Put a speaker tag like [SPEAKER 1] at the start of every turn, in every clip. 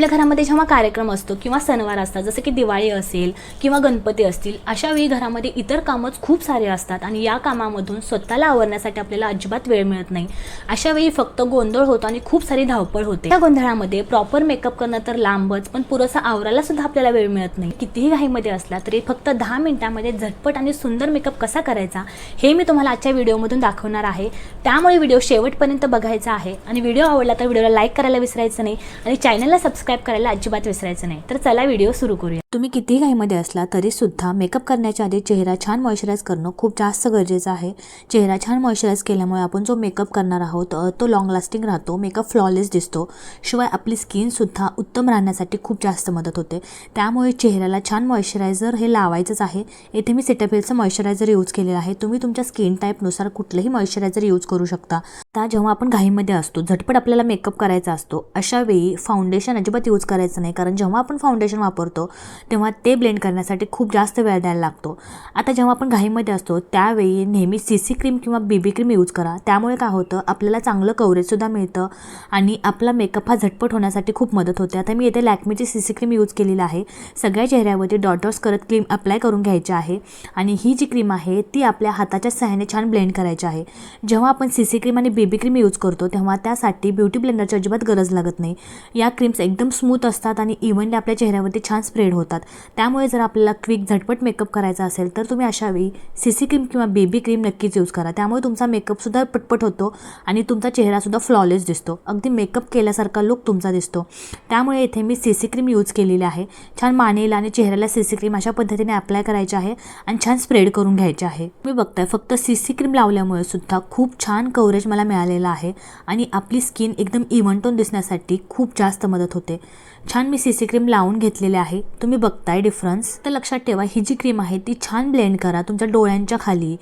[SPEAKER 1] आपल्या घरामध्ये जेव्हा कार्यक्रम असतो किंवा सणवार असतात जसं की दिवाळी असेल किंवा गणपती असतील अशा वेळी घरामध्ये इतर कामच खूप सारे असतात आणि या कामामधून स्वतःला आवरण्यासाठी आपल्याला अजिबात वेळ मिळत नाही. अशा वेळी फक्त गोंधळ होतो आणि खूप सारी धावपळ होते. त्या गोंधळामध्ये प्रॉपर मेकअप करणं तर लांबच पण पुरेसा आवरायला सुद्धा आपल्याला वेळ मिळत नाही. कितीही घाईमध्ये असला तरी फक्त दहा मिनिटांमध्ये झटपट आणि सुंदर मेकअप कसा करायचा हे मी तुम्हाला आजच्या व्हिडिओमधून दाखवणार आहे. त्यामुळे व्हिडिओ शेवटपर्यंत बघायचा आहे आणि व्हिडिओ आवडला तर व्हिडिओला लाईक करायला विसरायचं नाही आणि चॅनलला सबस्क्राईब करायला अजिबात विसरायचं नाही. तर चला व्हिडिओ सुरू करूया. तुम्ही कितीही घाईमध्ये असला तरीसुद्धा मेकअप करण्याच्या आधी चेहरा छान मॉइश्चराईज करणं खूप जास्त गरजेचं आहे. चेहरा छान मॉइश्चराईज केल्यामुळे आपण जो मेकअप करणार आहोत तो लॉंग लास्टिंग राहतो मेकअप फ्लॉलेस दिसतो. शिवाय आपली स्किनसुद्धा उत्तम राहण्यासाठी खूप जास्त मदत होते. त्यामुळे चेहऱ्याला छान मॉइश्चरायझर हे लावायचंच आहे. येथे मी सिटाफिलचं मॉइश्चरायझर यूज केलेलं आहे. तुम्ही तुमच्या स्किन टाईपनुसार कुठलंही मॉइश्चरायझर यूज करू शकता. आता जेव्हा आपण घाईमध्ये असतो झटपट आपल्याला मेकअप करायचा असतो अशा वेळी फाउंडेशन अजिबात यूज करायचं नाही. कारण जेव्हा आपण फाउंडेशन वापरतो तेव्हा ते ब्लेंड करण्यासाठी खूप जास्त वेळ द्यायला लागतो. आता जेव्हा आपण घाईमध्ये असतो त्यावेळी नेहमी सी सी क्रीम किंवा बेबी क्रीम यूज करा. त्यामुळे काय होतं आपल्याला चांगलं कवरेजसुद्धा मिळतं आणि आपला मेकअप हा झटपट होण्यासाठी खूप मदत होते. आता मी येथे लॅक्मीची सी सी क्रीम यूज केलेली आहे. सगळ्या चेहऱ्यावरती डॉटर्स करत क्रीम अप्लाय करून घ्यायची आहे आणि ही जी क्रीम आहे ती आपल्या हाताच्या सहाय्याने छान ब्लेंड करायची आहे. जेव्हा आपण सी सी क्रीम आणि बेबी क्रीम यूज करतो तेव्हा त्यासाठी ब्युटी ब्लेंडरची अजिबात गरज लागत नाही. या क्रीम्स एकदम स्मूथ असतात आणि इव्हनली आपल्या चेहऱ्यावरती छान स्प्रेड होतात. त्यामुळे जर आपल्याला क्विक झटपट मेकअप करायचा असेल तर तुम्ही अशावेळी सी सी क्रीम किंवा बेबी क्रीम नक्कीच यूज करा. त्यामुळे तुमचा मेकअपसुद्धा पटपट होतो आणि तुमचा चेहरासुद्धा फ्लॉलेस दिसतो. अगदी मेकअप केल्यासारखा लुक तुमचा दिसतो. त्यामुळे इथे मी सी सी क्रीम यूज केलेली आहे. छान मानेला आणि चेहऱ्याला सी सी क्रीम अशा पद्धतीने अप्लाय करायची आहे आणि छान स्प्रेड करून घ्यायचे आहे. तुम्ही बघताय फक्त सी सी क्रीम लावल्यामुळे सुद्धा खूप छान कव्हरेज मला मिळालेला आहे आणि आपली स्किन एकदम इव्हन टोन दिसण्यासाठी खूप जास्त मदत होते. छान मी सी सी क्रीम लावून घेतलेले आहे. तुम्ही बघताय डिफरन्स तर लक्षात ठेवा ही जी क्रीम आहे ती छान ब्लेंड करा तुमच्या डोळ्यांच्या खाली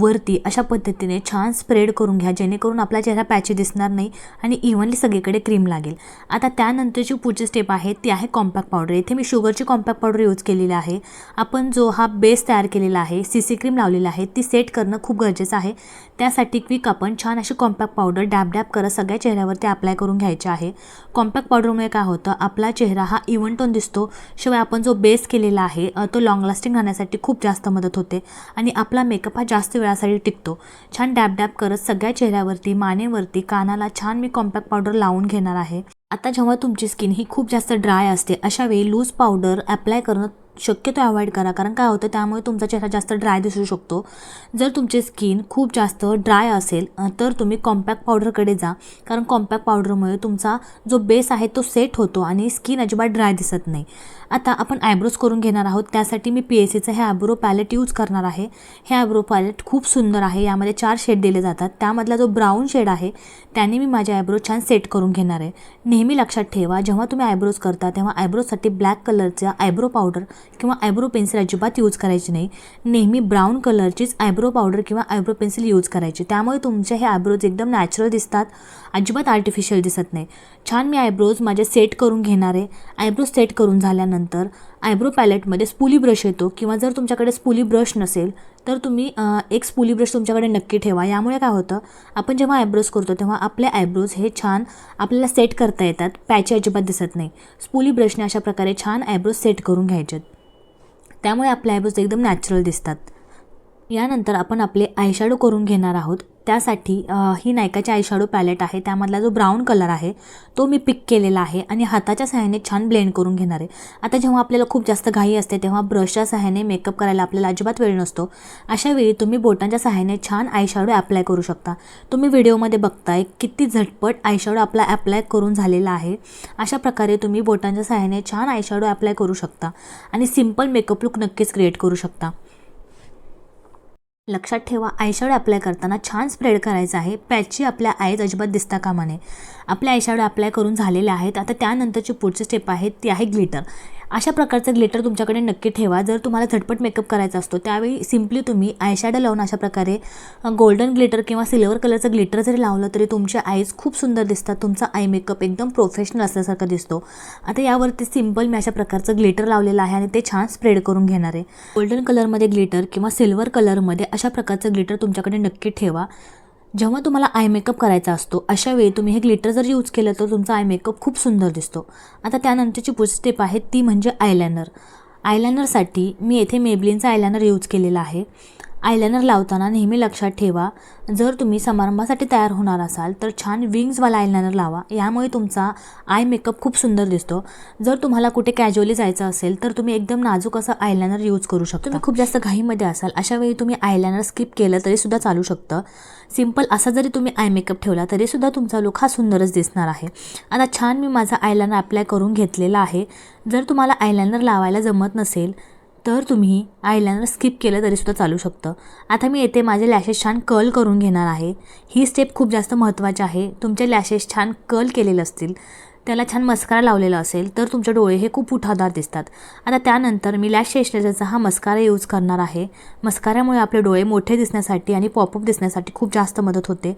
[SPEAKER 1] वरती अशा पद्धतीने छान स्प्रेड करून घ्या जेणेकरून आपला चेहरा पॅची दिसणार नाही आणि इव्हनली सगळीकडे क्रीम लागेल. आता त्यानंतरची पुढची स्टेप आहे ती आहे कॉम्पॅक्ट पावडर इथे मी शुगरची कॉम्पॅक्ट पावडर यूज केलेली आहे. आपण जो हा बेस तयार केलेला आहे सी सी क्रीम लावलेला आहे ती सेट करणं खूप गरजेचं आहे. त्यासाठी क्विक आपण छान अशी कॉम्पॅक्ट पावडर डॅब डॅब करत सगळ्या चेहऱ्यावरती अप्लाय करून घ्यायचे आहे. कॉम्पॅक्ट पावडरमुळे काय होतं आपला चेहरा हा इव्हन टोन दिसतो. शिवाय आपण जो बेस केलेला आहे तो लॉंग लास्टिंग राहण्यासाठी खूप जास्त मदत होते आणि आपला मेकअप हा जास्त वेळासाठी टिकतो. छान डॅब डॅब करत सगळ्या चेहऱ्यावरती मानेवरती कानाला छान मी कॉम्पॅक्ट पावडर लावून घेणार आहे. आता जेव्हा तुमची स्किन ही खूप जास्त ड्राय असते अशा वेळी लूज पावडर अप्लाय करणं शक्यतो अवॉइड करा. कारण काय होतं त्यामुळे तुमचा चेहरा जास्त ड्राय दिसू शकतो. जर तुमची स्किन खूप जास्त ड्राय असेल तर तुम्ही कॉम्पॅक्ट पावडरकडे जा. कारण कॉम्पॅक्ट पावडरमुळे तुमचा जो बेस आहे तो सेट होतो आणि स्किन अजिबात ड्राय दिसत नाही. आता आपण आयब्रोज करून घेणार आहोत. त्यासाठी मी पी एस सीचं हे आयब्रो पॅलेट यूज करणार आहे. हे आयब्रो पॅलेट खूप सुंदर आहे. यामध्ये चार शेड दिले जातात. त्यामधला जो ब्राऊन शेड आहे त्याने मी माझे आयब्रो छान सेट करून घेणार आहे. नेहमी लक्षात ठेवा जेव्हा तुम्ही आयब्रोज करता तेव्हा आयब्रोजसाठी ब्लॅक कलरचा आयब्रो पावडर किंवा आयब्रो पेन्सिल अजिबात यूज करायची नाही. नेहमी ब्राऊन कलरचीच आयब्रो पावडर किंवा आयब्रो पेन्सिल यूज करायची. त्यामुळे तुमचे हे आयब्रोज एकदम नॅचरल दिसतात. अजिबात आर्टिफिशियल दिसत नाही. छान मी आयब्रोज माझे सेट करून घेणार आहे. आयब्रो सेट करून झाल्यानंतर आयब्रो पॅलेटमध्ये स्पुली ब्रश येतो किंवा जर तुमच्याकडे स्पुली ब्रश नसेल तर तुम्ही एक स्पुली ब्रश तुमच्याकडे नक्की ठेवा. यामुळे काय होतं? आपण जेव्हा आयब्रोज करतो तेव्हा आपले आयब्रोज हे छान आपल्याला सेट करता येतात. पॅची अजिबात दिसत नाही. स्पुली ब्रशने अशा प्रकारे छान आयब्रोज सेट करून घ्यायचेत. त्यामुळे आपले आयब्रोज एकदम नॅचरल दिसतात. यानंतर आपण आपले आयशॅडो करून घेणार आहोत. त्यासाठी ही नायकाची आयशॅडो पॅलेट आहे. त्यामधला जो ब्राऊन कलर आहे तो मी पिक केलेला आहे आणि हाताच्या सहाय्याने छान ब्लेंड करून घेणार आहे. आता जेव्हा आपल्याला खूप जास्त घाई असते तेव्हा ब्रशच्या सहाय्याने मेकअप करायला आपल्याला अजिबात वेळ नसतो. अशा वेळी तुम्ही बोटांच्या सहाय्याने छान आयशॅडो अप्लाय करू शकता. तुम्ही व्हिडिओमध्ये बघताय किती झटपट आयशॅडो आपला अप्लाय करून झालेला आहे. अशा प्रकारे तुम्ही बोटांच्या सहाय्याने छान आयशॅडो अप्लाय करू शकता आणि सिंपल मेकअप लुक नक्कीच क्रिएट करू शकता. लक्षात ठेवा आयशॅडो अप्लाय करताना छान स्प्रेड करायचं आहे. पॅची आपल्या आईज अजिबात दिसता कामा नये. आपल्या आयशॅडो अप्लाय करून झालेले आहेत. आता त्यानंतरची पुढची स्टेप आहे ती आहे ग्लिटर अशा प्रकारचं ग्लिटर तुमच्याकडे नक्की ठेवा. जर तुम्हाला झटपट मेकअप करायचा असतो त्यावेळी सिम्पली तुम्ही आयशॅडो लावून अशा प्रकारे गोल्डन ग्लिटर किंवा सिल्वर कलरचं ग्लिटर जरी लावलं तरी तुमचे आईज खूप सुंदर दिसतात. तुमचा आय मेकअप एकदम प्रोफेशनल असल्यासारखा दिसतो. आता यावरती सिंपल मी अशा प्रकारचं ग्लिटर लावलेलं आहे आणि ते छान स्प्रेड करून घेणार आहे. गोल्डन कलरमध्ये ग्लिटर किंवा सिल्वर कलरमध्ये अशा प्रकारचं ग्लिटर तुमच्याकडे नक्की ठेवा. जेव्हा तुम्हाला आय मेकअप करायचा असतो अशा वेळी तुम्ही हे ग्लिटर जर यूज केलं तर तुमचा आय मेकअप खूप सुंदर दिसतो. आता त्यानंतरची पुढची स्टेप आहे ती म्हणजे आयलायनर आयलायनरसाठी मी येथे मेबलिनचा आयलायनर यूज केलेला आहे. आयलायनर लावताना नेहमी लक्षात ठेवा जर तुम्ही समारंभासाठी तयार होणार असाल तर छान विंग्सवाला आयलायनर लावा. यामुळे तुमचा आय मेकअप खूप सुंदर दिसतो. जर तुम्हाला कुठे कॅज्युअली जायचं असेल तर तुम्ही एकदम नाजूक असं आयलायनर यूज करू शकता. तुम्ही खूप जास्त घाईमध्ये असाल अशा वेळी तुम्ही आयलायनर स्किप केलं तरीसुद्धा चालू शकतं. सिंपल असा जरी तुम्ही आय मेकअप ठेवला तरीसुद्धा तुमचा लुक हा सुंदरच दिसणार आहे. आता छान मी माझा आयलायनर अप्लाय करून घेतलेला आहे. जर तुम्हाला आयलायनर लावायला जमत नसेल तर तुम्ही आयलायनर स्किप केलं तरीसुद्धा चालू शकतं. आता मी येथे माझे लॅशेस छान कर्ल करून घेणार आहे. ही स्टेप खूप जास्त महत्त्वाची आहे. तुमचे लॅशेस छान कर्ल केलेले असतील. त्याला छान मस्कारा लावलेला असेल तर तुमचे डोळे हे खूप उठावदार दिसतात. आता त्यानंतर मी लॅश शेषलेजाचा हा मस्कारा यूज करणार आहे. मस्काऱ्यामुळे आपले डोळे मोठे दिसण्यासाठी आणि पॉपअप दिसण्यासाठी खूप जास्त मदत होते.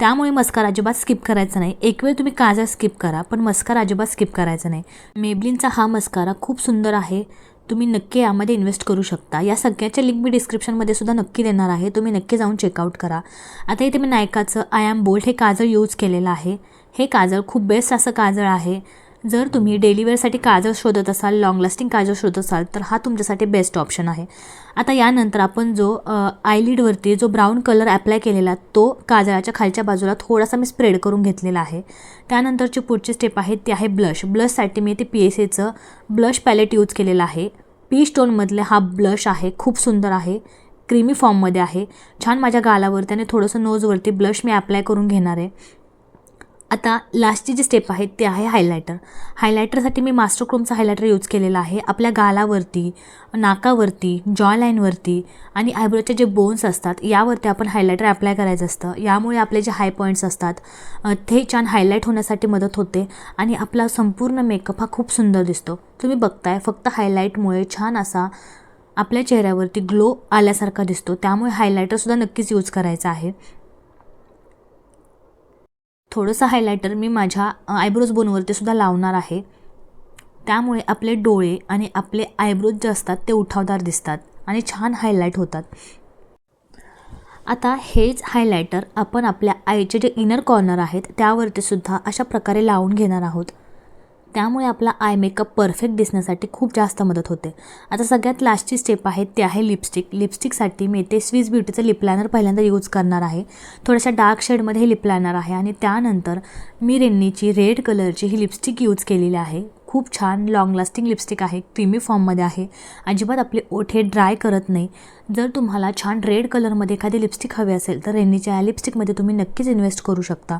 [SPEAKER 1] त्यामुळे मस्कारा अजिबात स्किप करायचं नाही. एक वेळ तुम्ही काजळ स्किप करा पण मस्कारा अजिबात स्किप करायचा नाही. मेबलिनचा हा मस्कारा खूप सुंदर आहे. तुम्ही नक्की यामध्ये इन्व्हेस्ट करू शकता. या सगळ्याच्या लिंक मी डिस्क्रिप्शनमध्ये सुद्धा नक्की देणार आहे. तुम्ही नक्की जाऊन चेकआउट करा. आता इथे मी नायकाचं आय ॲम बोल्ट हे काजळ यूज केलेलं आहे. हे काजळ खूप बेस्ट असं काजळ आहे. जर तुम्ही डेली वेअरसाठी काजळ शोधत असाल लॉंग लास्टिंग काजळ शोधत असाल तर हा तुमच्यासाठी बेस्ट ऑप्शन आहे. आता यानंतर आपण जो आयलिडवरती जो ब्राऊन कलर अप्लाय केलेला तो काजळाच्या खालच्या बाजूला थोडासा मी स्प्रेड करून घेतलेला आहे. त्यानंतरची पुढची स्टेप आहे ती आहे ब्लश ब्लशसाठी मी ते पी एस एचं ब्लश पॅलेट यूज केलेलं आहे. पी स्टोनमधले हा ब्लश आहे खूप सुंदर आहे. क्रीमी फॉर्ममध्ये आहे. छान माझ्या गालावरती आणि थोडंसं नोजवरती ब्लश मी अप्लाय करून घेणार आहे. आता लास्टची जी स्टेप आहे ते आहे हायलायटर हायलायटरसाठी मी मास्टर क्रोमचा हायलायटर यूज केलेला आहे. आपल्या गालावरती नाकावरती जॉ लाईनवरती आणि आयब्रोचे जे बोन्स असतात यावरती आपण हायलायटर अप्लाय करायचं असतं. यामुळे आपले जे हाय पॉईंट्स असतात ते छान हायलाईट होण्यासाठी मदत होते आणि आपला संपूर्ण मेकअप हा खूप सुंदर दिसतो. तुम्ही बघताय फक्त हायलाईटमुळे छान असा आपल्या चेहऱ्यावरती ग्लो आल्यासारखा दिसतो. त्यामुळे हायलायटरसुद्धा नक्कीच यूज करायचा आहे. थोडंसं हायलायटर मी माझ्या आयब्रोज बोनवरती सुद्धा लावणार आहे. त्यामुळे आपले डोळे आणि आपले आयब्रोज जे असतात ते उठावदार दिसतात आणि छान हायलाईट होतात. आता हेच हायलायटर आपण आपल्या आईचे जे इनर कॉर्नर आहेत त्यावरती सुद्धा अशा प्रकारे लावून घेणार आहोत. त्यामुळे आपला आय मेकअप परफेक्ट दिसण्यासाठी खूप जास्त मदत होते. आता सगळ्यात लास्टची स्टेप आहे ते आहे लिपस्टिक लिपस्टिकसाठी मी ते स्विस ब्युटीचं लिप लायनर पहिल्यांदा यूज करणार आहे. थोड्याशा डार्क शेडमध्ये हे लिप लायनर आहे आणि त्यानंतर मी रेन्नीची रेड कलरची ही लिपस्टिक यूज केलेली आहे. खूप छान लॉंग लास्टिंग लिपस्टिक आहे क्रीमी फॉर्ममध्ये आहे. अजिबात आपले ओठ हे ड्राय करत नाही. जर तुम्हाला छान रेड कलरमध्ये एखादी लिपस्टिक हवी असेल तर रेन्नीच्या या लिपस्टिकमध्ये तुम्ही नक्कीच इन्व्हेस्ट करू शकता.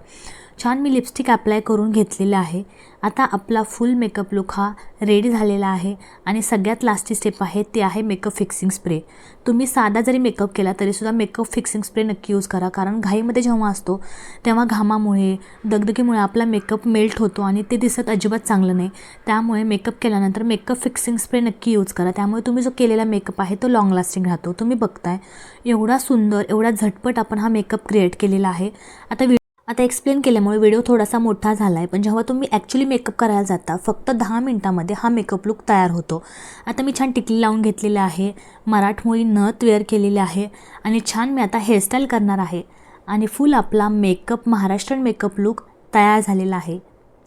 [SPEAKER 1] छान मी लिपस्टिक अप्लाय करून घेतलेलं आहे. आता आपला फुल मेकअप लुक हा रेडी झालेला आहे आणि सगळ्यात लास्टची स्टेप आहे ते आहे मेकअप फिक्सिंग स्प्रे तुम्ही साधा जरी मेकअप केला तरीसुद्धा मेकअप फिक्सिंग स्प्रे नक्की यूज करा. कारण घाईमध्ये जेव्हा असतो तेव्हा घामामुळे दगदगीमुळे आपला मेकअप मेल्ट होतो आणि ते दिसत अजिबात चांगलं नाही. त्यामुळे मेकअप केल्यानंतर मेकअप फिक्सिंग स्प्रे नक्की यूज करा. त्यामुळे तुम्ही जो केलेला मेकअप आहे तो लाँग लास्टिंग राहतो. तुम्ही बघताय एवढा सुंदर एवढा झटपट आपण हा मेकअप क्रिएट केलेला आहे. आता आता एक्सप्लेन केल्यामुळे व्हिडिओ थोडासा मोठा झाला आहे पण जेव्हा तुम्ही ॲक्च्युली मेकअप करायला जाता फक्त दहा मिनटामध्ये हा मेकअप लुक तयार होतो. आता मी छान टिकली लावून घेतलेले आहे मराठमोळी नथ वेअर केलेली आहे आणि छान मी आता हेअरस्टाईल करणार आहे. आणि फुल आपला मेकअप महाराष्ट्रीयन मेकअप लुक तयार झालेला आहे.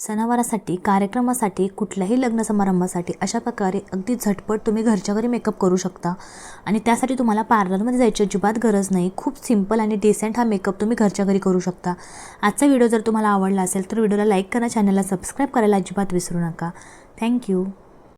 [SPEAKER 1] सणावारासाठी कार्यक्रमासाठी कुठल्याही लग्न समारंभासाठी अशा प्रकारे अगदी झटपट तुम्ही घरच्या घरी मेकअप करू शकता. आणि त्यासाठी तुम्हाला पार्लरमध्ये जायची अजिबात गरज नाही. खूप सिंपल आणि डिसेंट हा मेकअप तुम्ही घरच्या घरी करू शकता. आजचा व्हिडिओ जर तुम्हाला आवडला असेल तर व्हिडिओला लाईक करा चॅनलला सबस्क्राईब करायला अजिबात विसरू नका. थँक्यू